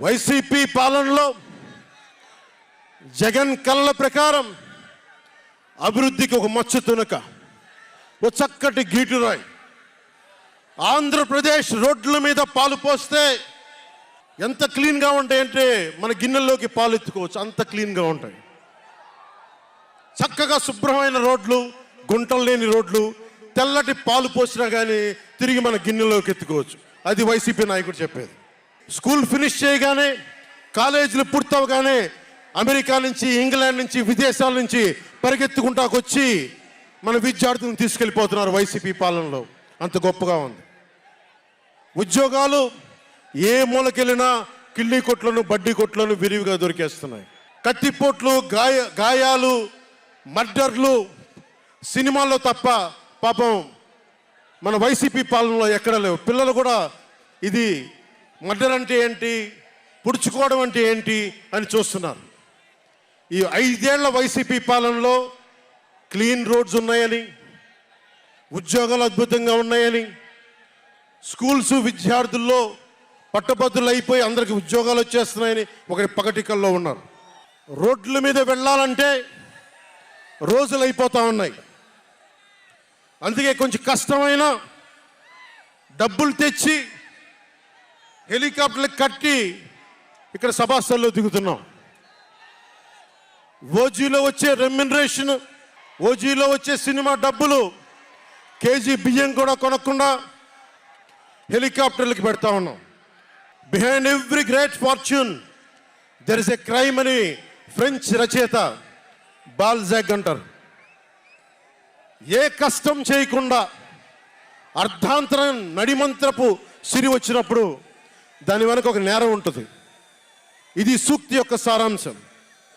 YCP పాలనలో జగన్ కళ్ళ ప్రకారం అభివృద్ధికి ఒక మచ్చ తునక ఒక చక్కటి గీటురాయి ఆంధ్రప్రదేశ్ రోడ్ల మీద పాలు పోస్తే ఎంత క్లీన్గా ఉంటాయంటే మన గిన్నెల్లోకి పాలు ఎత్తుకోవచ్చు అంత క్లీన్గా ఉంటాయి. చక్కగా శుభ్రమైన రోడ్లు గుంటలు లేని రోడ్లు తెల్లటి పాలు పోసినా కానీ తిరిగి మన గిన్నెలోకి ఎత్తుకోవచ్చు. అది వైసీపీ నాయకుడు చెప్పేది. స్కూల్ ఫినిష్ చేయగానే కాలేజీలు పూర్తవగానే అమెరికా నుంచి ఇంగ్లాండ్ నుంచి విదేశాల నుంచి పరిగెత్తుకుంటాకొచ్చి మన విద్యార్థులను తీసుకెళ్ళిపోతున్నారు వైసీపీ పాలనలో. అంత గొప్పగా ఉంది. ఉద్యోగాలు ఏ మూలకెళ్ళినా కిళ్ళీ కొట్లను బడ్డీ కొట్లను విరివిగా దొరికేస్తున్నాయి. కత్తిపోట్లు గాయ గాయాలు మర్డర్లు సినిమాల్లో తప్ప పాపం మన వైసీపీ పాలనలో ఎక్కడ లేవు. పిల్లలు కూడా ఇది మర్డర్ అంటే ఏంటి? పుడుచుకోవడం అంటే ఏంటి? అని చూస్తున్నారు. ఈ ఐదేళ్ళ వైసీపీ పాలనలో క్లీన్ రోడ్స్ ఉన్నాయని ఉద్యోగాలు అద్భుతంగా ఉన్నాయని స్కూల్స్ విద్యార్థుల్లో పట్టభద్రులు అయిపోయి అందరికి ఉద్యోగాలు వచ్చేస్తున్నాయని ఒకటి పగటికల్లో ఉన్నారు. రోడ్ల మీద వెళ్ళాలంటే రోజులు అయిపోతూ ఉన్నాయి. అందుకే కొంచెం కష్టమైన డబ్బులు తెచ్చి హెలికాప్టర్లు కట్టి ఇక్కడ సభాస్థల్లో దిగుతున్నాం. ఓజీలో వచ్చే రెమ్యునరేషన్ ఓజీలో వచ్చే సినిమా డబ్బులు కేజీ బియ్యం కూడా కొనకుండా హెలికాప్టర్లకు పెడతా ఉన్నాం. Behind every great fortune there is a crime అని ఫ్రెంచ్ రచయిత బాల్జాగ్ అంటారు. ఏ కష్టం చేయకుండా అర్ధాంతరం నడిమంత్రపు సిరి వచ్చినప్పుడు దాని వెనక ఒక నేరం ఉంటుంది. ఇది సూక్తి యొక్క సారాంశం.